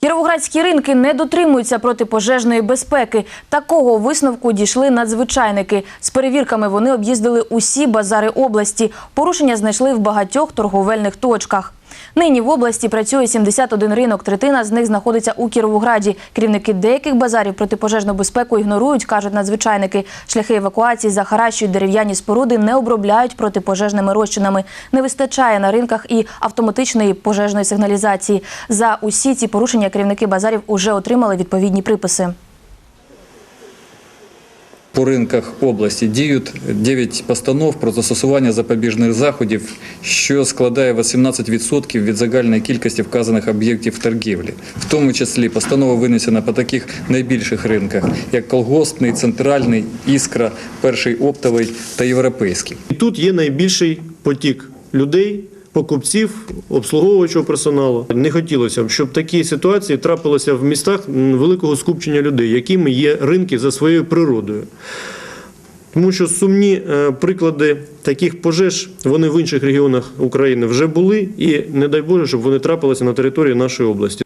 Кіровоградські ринки не дотримуються протипожежної безпеки. Такого висновку дійшли надзвичайники. З перевірками вони об'їздили усі базари області. Порушення знайшли в багатьох торговельних точках. Нині в області працює 71 ринок. Третина з них знаходиться у Кіровограді. Керівники деяких базарів протипожежну безпеку ігнорують, кажуть надзвичайники. Шляхи евакуації захаращують дерев'яні споруди, не обробляють протипожежними розчинами. Не вистачає на ринках і автоматичної пожежної сигналізації. За усі ці порушення керівники базарів уже отримали відповідні приписи. По ринках області діють 9 постанов про застосування запобіжних заходів, що складає 18% від загальної кількості вказаних об'єктів торгівлі. В тому числі постанова винесена по таких найбільших ринках, як колгоспний, центральний, іскра, перший оптовий та європейський. І тут є найбільший потік людей, покупців, обслуговуючого персоналу. Не хотілося б, щоб такі ситуації трапилися в містах великого скупчення людей, якими є ринки за своєю природою. Тому що сумні е, приклади таких пожеж вони в інших регіонах України вже були, і не дай Боже, щоб вони трапилися на території нашої області.